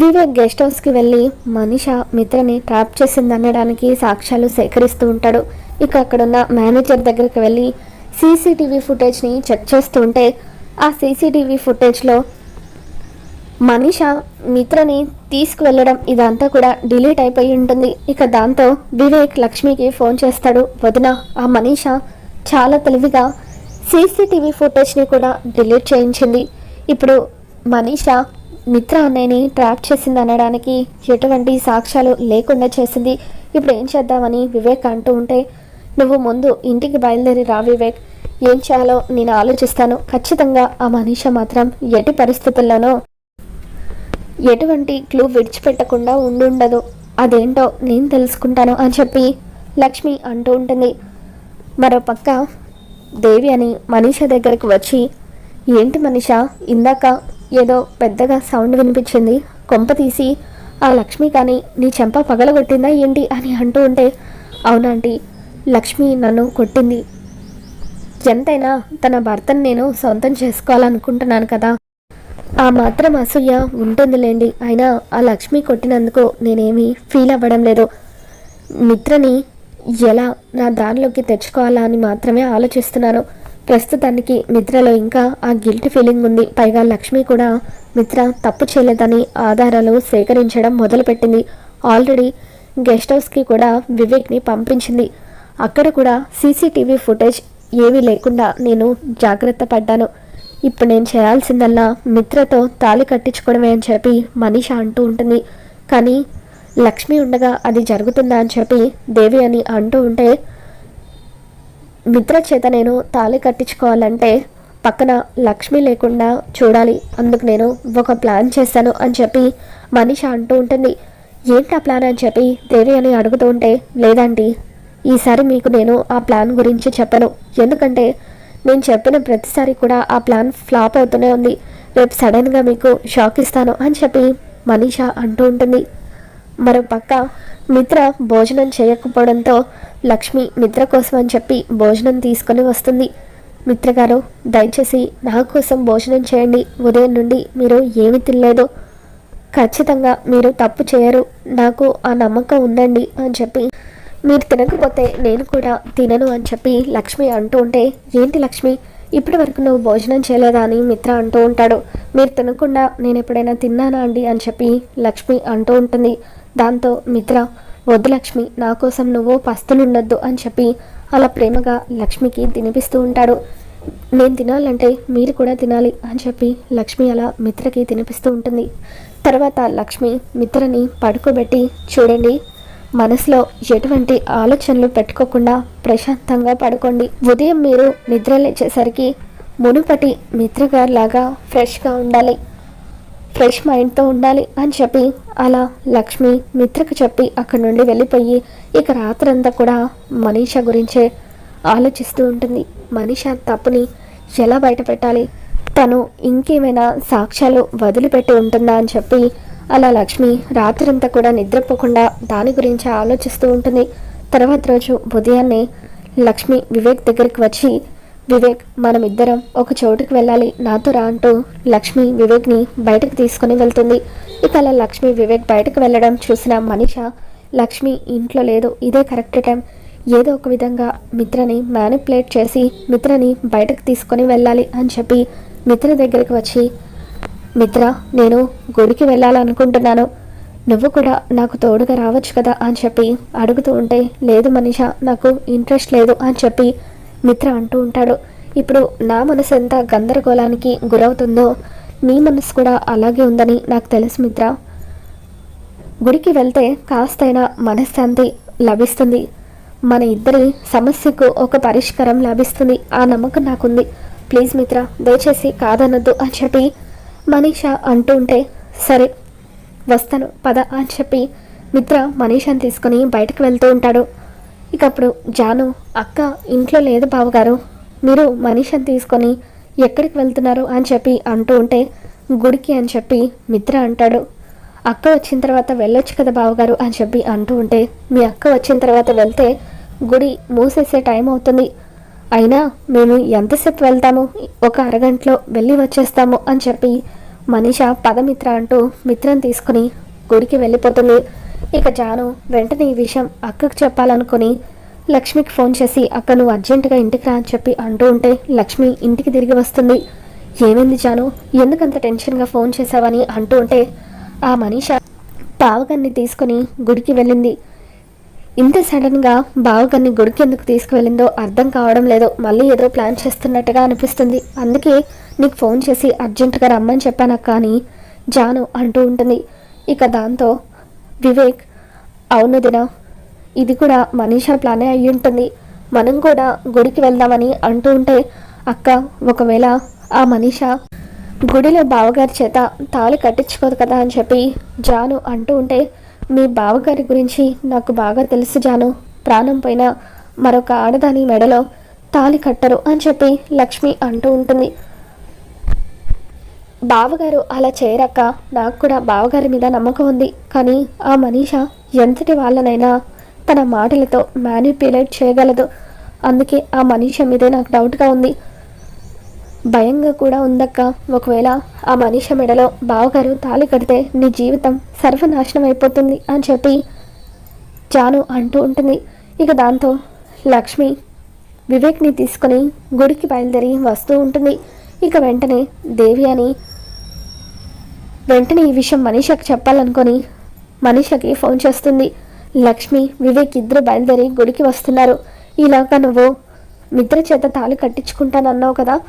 Vivek guest హౌస్కి వెళ్ళి మనిష మిత్రని trap చేసిందనడానికి సాక్ష్యాలు సేకరిస్తూ ఉంటాడు. ఇక అక్కడున్న మేనేజర్ దగ్గరికి వెళ్ళి సీసీటీవీ ఫుటేజ్ని చెక్ చేస్తూ ఉంటే ఆ సీసీటీవీ ఫుటేజ్లో మనిష మిత్రని తీసుకువెళ్ళడం ఇదంతా కూడా డిలీట్ అయిపోయి ఉంటుంది. ఇక దాంతో వివేక్ లక్ష్మికి ఫోన్ చేస్తాడు. వదిన ఆ మనీష చాలా తెలివిగా సీసీటీవీ ఫుటేజ్ని కూడా డిలీట్ చేయించింది. ఇప్పుడు మనీష మిత్ర అన్నయ్యని ట్రాప్ చేసింది అనడానికి ఎటువంటి సాక్ష్యాలు లేకుండా చేసింది. ఇప్పుడు ఏం చేద్దామని వివేక్ అంటూ ఉంటే నువ్వు ముందు ఇంటికి బయలుదేరి రా వివేక్. ఏం చేయాలో నేను ఆలోచిస్తాను. ఖచ్చితంగా ఆ మనిషి మాత్రం ఎటు పరిస్థితుల్లోనో ఎటువంటి క్లూ విడిచిపెట్టకుండా ఉండుండదు. అదేంటో నేను తెలుసుకుంటాను అని చెప్పి లక్ష్మి అంటూ ఉంటుంది. మరో పక్క దేవి అని మనీష దగ్గరకు వచ్చి ఏంటి మనీష? ఇందాక ఏదో పెద్దగా సౌండ్ వినిపించింది. కొంప తీసి ఆ లక్ష్మి కానీ నీ చెంప పగలగొట్టిందా ఏంటి? అని అంటూ ఉంటే అవునాంటి లక్ష్మి నన్ను కొట్టింది. ఎంతైనా తన భర్తను నేను సొంతం చేసుకోవాలనుకుంటున్నాను కదా. ఆ మాత్రం అసూయ ఉంటుందిలేండి. అయినా ఆ లక్ష్మి కొట్టినందుకు నేనేమీ ఫీల్ అవ్వడం లేదు. మిత్రని ఎలా నా దారిలోకి తెచ్చుకోవాలా అని మాత్రమే ఆలోచిస్తున్నాను. ప్రస్తుతానికి మిత్రలో ఇంకా ఆ గిల్ట్ ఫీలింగ్ ఉంది. పైగా లక్ష్మి కూడా మిత్ర తప్పు చేయలేదని ఆధారాలు సేకరించడం మొదలుపెట్టింది. ఆల్రెడీ గెస్ట్ హౌస్కి కూడా వివేక్ని పంపించింది. అక్కడ కూడా సీసీటీవీ ఫుటేజ్ ఏమీ లేకుండా నేను జాగ్రత్త పడ్డాను. ఇప్పుడు నేను చేయాల్సిందల్లా మిత్రతో తాళి కట్టించుకోవడమే అని చెప్పి మనీష అంటూ ఉంటుంది. కానీ లక్ష్మి ఉండగా అది జరుగుతుందా అని చెప్పి దేవి అని అంటూ ఉంటే మిత్ర చేత నేను తాళి కట్టించుకోవాలంటే పక్కన లక్ష్మి లేకుండా చూడాలి. అందుకు నేను ఒక ప్లాన్ చేశాను అని చెప్పి మనిష అంటూ ఉంటుంది. ఏంటి ఆ ప్లాన్ అని చెప్పి దేవి అని అడుగుతూ ఉంటే లేదండి ఈసారి మీకు నేను ఆ ప్లాన్ గురించి చెప్పను. ఎందుకంటే నేను చెప్పిన ప్రతిసారి కూడా ఆ ప్లాన్ ఫ్లాప్ అవుతూనే ఉంది. రేపు సడన్గా మీకు షాక్ ఇస్తాను అని చెప్పి మనీష అంటూ ఉంటుంది. మరో పక్క మిత్ర భోజనం చేయకపోవడంతో లక్ష్మి మిత్ర కోసం అని చెప్పి భోజనం తీసుకొని వస్తుంది. మిత్రగారు దయచేసి నా కోసం భోజనం చేయండి. ఉదయం నుండి మీరు ఏమి తినలేదు. ఖచ్చితంగా మీరు తప్పు చేయరు. నాకు ఆ నమ్మకం ఉందండి అని చెప్పి మీరు తినకపోతే నేను కూడా తినను అని చెప్పి లక్ష్మి అంటూ ఉంటే ఏంటి లక్ష్మి? ఇప్పటి వరకు నువ్వు భోజనం చేయలేదా? అని మిత్ర అంటూ ఉంటాడు. మీరు తినకుండా నేను ఎప్పుడైనా తిన్నానా అండి? అని చెప్పి లక్ష్మి అంటూ ఉంటుంది. దాంతో మిత్ర వద్దు లక్ష్మి నా కోసం నువ్వు పస్తులుండొద్దు అని చెప్పి అలా ప్రేమగా లక్ష్మికి తినిపిస్తూ ఉంటాడు. నేను తినాలంటే మీరు కూడా తినాలి అని చెప్పి లక్ష్మి అలా మిత్రకి తినిపిస్తూ ఉంటుంది. తర్వాత లక్ష్మి మిత్రని పడుకోబెట్టి చూడండి మనసులో ఎటువంటి ఆలోచనలు పెట్టుకోకుండా ప్రశాంతంగా పడుకోండి. ఉదయం మీరు నిద్ర లేచేసరికి మునుపటి మిత్రగారిలాగా ఫ్రెష్గా ఉండాలి. ఫ్రెష్ మైండ్తో ఉండాలి అని చెప్పి అలా లక్ష్మి మిత్రకు చెప్పి అక్కడి నుండి వెళ్ళిపోయి ఇక రాత్రంతా కూడా మనీష గురించే ఆలోచిస్తూ ఉంటుంది. మనీష తప్పుని ఎలా బయట పెట్టాలి తను ఇంకేమైనా సాక్ష్యాలు వదిలిపెట్టి ఉంటుందా అని చెప్పి అలా లక్ష్మి రాత్రంతా కూడా నిద్రపోకుండా దాని గురించి ఆలోచిస్తూ ఉంటుంది. తర్వాత రోజు ఉదయాన్నే లక్ష్మి వివేక్ దగ్గరికి వచ్చి వివేక్ మనం ఇద్దరం ఒక చోటుకి వెళ్ళాలి. నాతో రా అంటూ లక్ష్మి వివేక్ని బయటకు తీసుకుని వెళ్తుంది. ఇక అలా లక్ష్మి వివేక్ బయటకు వెళ్ళడం చూసిన మనిష లక్ష్మి ఇంట్లో లేదు ఇదే కరెక్ట్ టైం. ఏదో ఒక విధంగా మిత్రని మ్యానిపులేట్ చేసి మిత్రని బయటకు తీసుకొని వెళ్ళాలి అని చెప్పి మిత్ర దగ్గరికి వచ్చి మిత్ర నేను గుడికి వెళ్ళాలనుకుంటున్నాను. నువ్వు కూడా నాకు తోడుగా రావచ్చు కదా అని చెప్పి అడుగుతూ ఉంటే లేదు మనిష నాకు ఇంట్రెస్ట్ లేదు అని చెప్పి మిత్ర అంటూ ఉంటాడు. ఇప్పుడు నా మనసు ఎంత గందరగోళానికి గురవుతుందో నీ మనసు కూడా అలాగే ఉందని నాకు తెలుసు మిత్ర. గుడికి వెళ్తే కాస్తైనా మనశ్శాంతి లభిస్తుంది. మన ఇద్దరి సమస్యకు ఒక పరిష్కారం లభిస్తుంది. ఆ నమ్మకం నాకుంది. ప్లీజ్ మిత్ర దయచేసి కాదనద్దు అని చెప్పి మనీష అంటూ ఉంటే సరే వస్తాను పద అని చెప్పి మిత్ర మనీషాని తీసుకొని బయటకు వెళ్తూ ఉంటాడు. ఇక అప్పుడు జాను అక్క ఇంట్లో లేదు బావగారు. మీరు మనీషని తీసుకొని ఎక్కడికి వెళ్తున్నారు అని చెప్పి అంటూ ఉంటే గుడికి అని చెప్పి మిత్ర అంటాడు. అక్క వచ్చిన తర్వాత వెళ్ళొచ్చు కదా బావగారు అని చెప్పి అంటూ ఉంటే మీ అక్క వచ్చిన తర్వాత వెళ్తే గుడి మూసేసే టైం అవుతుంది. అయినా మేము ఎంతసేపు వెళ్తాము? ఒక అరగంటలో వెళ్ళి వచ్చేస్తాము అని చెప్పి మనీష పదమిత్ర అంటూ మిత్రం తీసుకుని గుడికి వెళ్ళిపోతుంది. ఇక జాను వెంటనే ఈ విషయం అక్కకు చెప్పాలనుకుని లక్ష్మికి ఫోన్ చేసి అక్క నువ్వు అర్జెంటుగా ఇంటికి రా అని చెప్పి అంటూ ఉంటే లక్ష్మి ఇంటికి తిరిగి వస్తుంది. ఏమైంది జాను? ఎందుకంత టెన్షన్గా ఫోన్ చేశావని అంటూ ఉంటే ఆ మనీష బావగారిని తీసుకుని గుడికి వెళ్ళింది. ఇంత సడన్గా బావగారిని గుడికి ఎందుకు తీసుకువెళ్ళిందో అర్థం కావడం లేదు. మళ్ళీ ఏదో ప్లాన్ చేస్తున్నట్టుగా అనిపిస్తుంది. అందుకే నీకు ఫోన్ చేసి అర్జెంటుగా రమ్మని చెప్పాను కానీ జాను అంటూ ఉంటుంది. ఇక దాంతో వివేక్ అవును దినా. ఇది కూడా మనీషా ప్లానే అయి ఉంటుంది. మనం కూడా గుడికి వెళ్దామని అంటూ ఉంటే అక్క ఒకవేళ ఆ మనీషా గుడిలో బావగారి చేత తాళి కట్టించుకోదు కదా అని చెప్పి జాను అంటూ ఉంటే మీ బావగారి గురించి నాకు బాగా తెలుసు జాను. ప్రాణం పోయిన మరొక ఆడదాని మెడలో తాళి కట్టరు అని చెప్పి లక్ష్మి అంటూ ఉంటుంది. బావగారు అలా చేయరక్క. నాకు కూడా బావగారి మీద నమ్మకం ఉంది. కానీ ఆ మనీష ఎంతటి వాళ్ళనైనా తన మాటలతో మ్యానిపులేట్ చేయగలదు. అందుకే ఆ మనీష మీదే నాకు డౌట్గా ఉంది. భయంగా కూడా ఉందక్క. ఒకవేళ ఆ మనీష మెడలో బావగారు తాళి కడితే నీ జీవితం సర్వనాశనం అయిపోతుంది అని చెప్పి జాను అంటూ ఉంటుంది. ఇక దాంతో లక్ష్మి వివేక్ని తీసుకొని గుడికి బయలుదేరి వస్తూ ఉంటుంది. ఇక వెంటనే దేవి అని వెంటనే ఈ విషయం మనీషకు చెప్పాలనుకొని మనీషకి ఫోన్ చేస్తుంది. లక్ష్మి వివేక్ ఇద్దరు బయలుదేరి గుడికి వస్తున్నారు. ఇలాగా నువ్వు మిత్ర చేత తాళి కట్టించుకుంటానన్నావు కదా?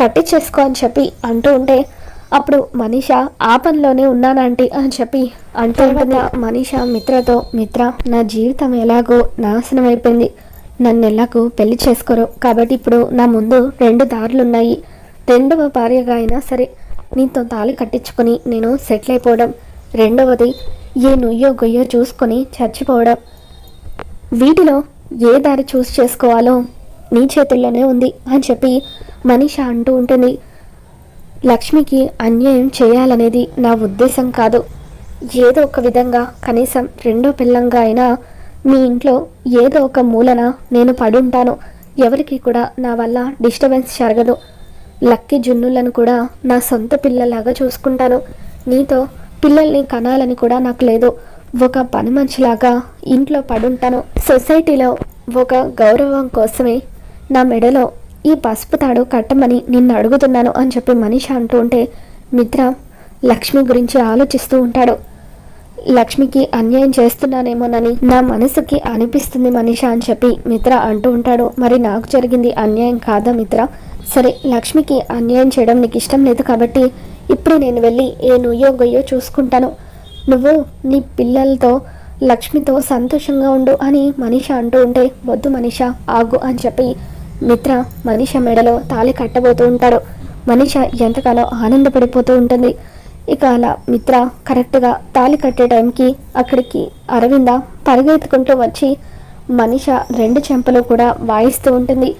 కట్టించేసుకో అని చెప్పి అంటూ ఉంటే అప్పుడు మనీష ఆ పనిలోనే ఉన్నానంటీ అని చెప్పి అంటూ ఉంటుంది మనీష మిత్రతో మిత్ర నా జీవితం ఎలాగో నాశనం అయిపోయింది. నన్ను ఎలాగో పెళ్ళి చేసుకోరు. కాబట్టి ఇప్పుడు నా ముందు రెండు దారులు ఉన్నాయి రెండవ భార్యగా అయినా సరే నీతో తాళి కట్టించుకొని నేను సెటిల్ అయిపోవడం. రెండవది ఏ నుయ్యో గొయ్యో చూసుకొని చచ్చిపోవడం. వీటిలో ఏ దారి చూస్ చేసుకోవాలో నీ చేతుల్లోనే ఉంది అని చెప్పి మనిష అంటూ ఉంటుంది. లక్ష్మికి అన్యాయం చేయాలనేది నా ఉద్దేశం కాదు. ఏదో ఒక విధంగా కనీసం రెండో పిల్లంగా అయినా మీ ఇంట్లో ఏదో ఒక మూలన నేను పడుంటాను. ఎవరికి కూడా నా వల్ల డిస్టర్బెన్స్ జరగదు. లక్కీ జున్నులను కూడా నా సొంత పిల్లలాగా చూసుకుంటాను. నీతో పిల్లల్ని కనాలని కూడా నాకు లేదు. ఒక పని మనిషిలాగా ఇంట్లో పడుంటాను. సొసైటీలో ఒక గౌరవం కోసమే నా మెడలో ఈ పసుపు తాడు కట్టమని నిన్ను అడుగుతున్నాను అని చెప్పి మనిషి అంటూ ఉంటే మిత్ర లక్ష్మి గురించి ఆలోచిస్తూ ఉంటాడు. లక్ష్మికి అన్యాయం చేస్తున్నానేమోనని నా మనసుకి అనిపిస్తుంది మనిష అని చెప్పి మిత్ర అంటూ ఉంటాడు. మరి నాకు జరిగింది అన్యాయం కాదా మిత్ర? సరే లక్ష్మికి అన్యాయం చేయడం నీకు ఇష్టం లేదు కాబట్టి ఇప్పుడు నేను వెళ్ళి ఏ నుయ్యో గొయ్యో చూసుకుంటాను. నువ్వు నీ పిల్లలతో లక్ష్మితో సంతోషంగా ఉండు అని మనీష అంటూ ఉంటే వద్దు మనీష ఆగు అని చెప్పి మిత్ర మనీష మెడలో తాళి కట్టబోతూ ఉంటాడు. మనీష ఎంతగానో ఆనందపడిపోతూ ఉంటుంది. ఇక అలా మిత్ర కరెక్ట్గా తాళి కట్టే టైంకి అక్కడికి అరవింద పరిగెత్తుకుంటూ వచ్చి మనీష రెండు చెంపలు కూడా వాయిస్తూ ఉంటుంది.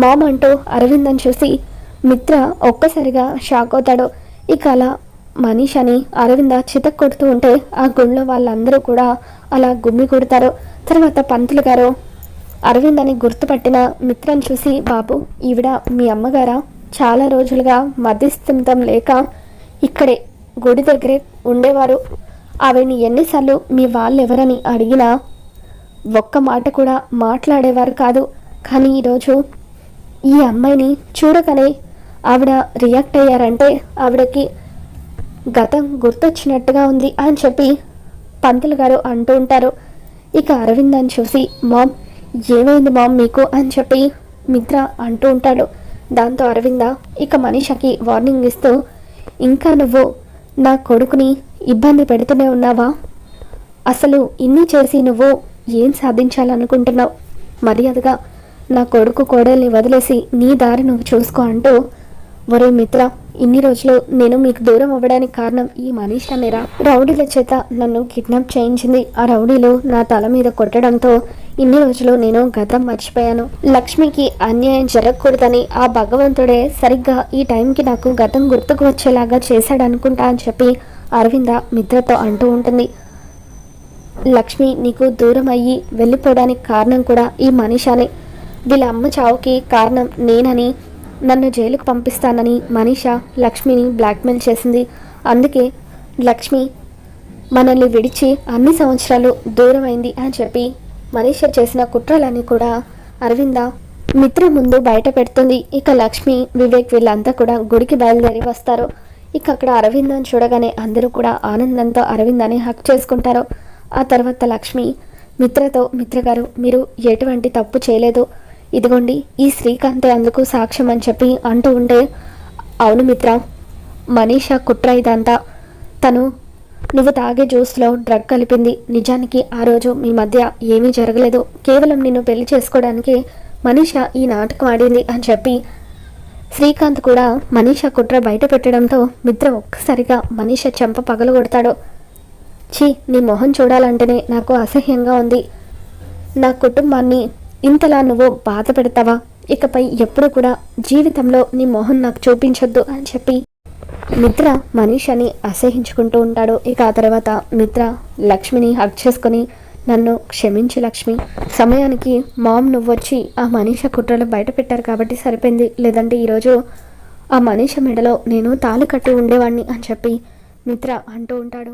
మామ్ అంటూ అరవిందని చూసి మిత్ర ఒక్కసారిగా షాక్ అవుతాడు. ఇక అలా మనీషని అరవింద చితక్ కొడుతూ ఉంటే ఆ గుళ్ళో వాళ్ళందరూ కూడా అలా గుమ్మి కొడతారు తర్వాత పంతులు గారు అరవింద్ అని గుర్తుపట్టిన మిత్రను చూసి బాబు ఈవిడ మీ అమ్మగారా? చాలా రోజులుగా మధ్యస్థితం లేక ఇక్కడే గుడి దగ్గరే ఉండేవారు. ఆవిడని ఎన్నిసార్లు మీ వాళ్ళు ఎవరని అడిగినా ఒక్క మాట కూడా మాట్లాడేవారు కాదు. కానీ ఈరోజు ఈ అమ్మాయిని చూడగానే ఆవిడ రియాక్ట్ అయ్యారంటే ఆవిడకి గతం గుర్తొచ్చినట్టుగా ఉంది అని చెప్పి పంతులు గారు అంటూ ఉంటారు. ఇక అరవింద్ అని చూసి మామ్ ఏమైంది మామ్ మీకు? అని చెప్పి మిత్ర అంటూ ఉంటాడు. దాంతో అరవింద ఇక మనిషకి వార్నింగ్ ఇస్తూ ఇంకా నువ్వు నా కొడుకుని ఇబ్బంది పెడుతూనే ఉన్నావా? అసలు ఇన్ని చేసి నువ్వు ఏం సాధించాలనుకుంటున్నావు? మర్యాదగా నా కొడుకు కోడల్ని వదిలేసి నీ దారి నువ్వు చూసుకో అంటూ ఒరే మిత్ర ఇన్ని రోజులు నేను మీకు దూరం అవ్వడానికి కారణం ఈ మనీష మీరా రౌడీల చేత నన్ను కిడ్నాప్ చేయించింది ఆ రౌడీలు నా తల మీద కొట్టడంతో ఇన్ని రోజులు నేను గతం మర్చిపోయాను. లక్ష్మికి అన్యాయం జరగకూడదని ఆ భగవంతుడే సరిగ్గా ఈ టైంకి నాకు గతం గుర్తుకు వచ్చేలాగా చేశాడనుకుంటా అని చెప్పి అరవింద మిత్రతో అంటూ ఉంటుంది. లక్ష్మి నీకు దూరం అయ్యి వెళ్ళిపోవడానికి కారణం కూడా ఈ మనిషానే. వీళ్ళ అమ్మ చావుకి కారణం నేనని నన్ను జైలుకు పంపిస్తానని మనీష లక్ష్మిని బ్లాక్మెయిల్ చేసింది. అందుకే లక్ష్మి మనల్ని విడిచి అన్ని సంవత్సరాలు దూరమైంది అని చెప్పి మనీష చేసిన కుట్రలన్నీ కూడా అరవింద మిత్ర ముందు బయట పెడుతుంది. ఇక లక్ష్మి వివేక్ వీళ్ళంతా కూడా గుడికి బయలుదేరి వస్తారు. ఇక అక్కడ అరవిందని చూడగానే అందరూ కూడా ఆనందంతో అరవిందని హక్ చేసుకుంటారు. ఆ తర్వాత లక్ష్మి మిత్రతో మిత్ర గారు మీరు ఎటువంటి తప్పు చేయలేదు. ఇదిగోండి ఈ శ్రీకాంతే అందుకు సాక్ష్యం అని చెప్పి అంటూ ఉంటే అవును మిత్ర మనీషా కుట్ర ఇదంతా. తను నువ్వు తాగే జ్యూస్లో డ్రగ్ కలిపింది. నిజానికి ఆ రోజు మీ మధ్య ఏమీ జరగలేదు. కేవలం నిన్ను పెళ్ళి చేసుకోవడానికి మనీషా ఈ నాటకం ఆడింది అని చెప్పి శ్రీకాంత్ కూడా మనీషా కుట్ర బయట పెట్టడంతో మిత్ర ఒక్కసారిగా మనీషా చెంప పగలగొడతాడు ఛీ నీ మొహం చూడాలంటేనే నాకు అసహ్యంగా ఉంది. నా కుటుంబాన్ని ఇంతలా నువ్వు బాధ పెడతావా? ఇకపై ఎప్పుడు కూడా జీవితంలో నీ మొహం నాకు చూపించొద్దు అని చెప్పి మిత్ర మనీషని అసహించుకుంటూ ఉంటాడు. ఇక ఆ తర్వాత మిత్ర లక్ష్మిని హక్ చేసుకొని నన్ను క్షమించి లక్ష్మి. సమయానికి మామ్ నువ్వొచ్చి ఆ మనీష కుట్రలు బయట పెట్టారు కాబట్టి సరిపోయింది. లేదంటే ఈరోజు ఆ మనీష మెడలో నేను తాళి కట్టి ఉండేవాడిని అని చెప్పి మిత్ర అంటూ ఉంటాడు.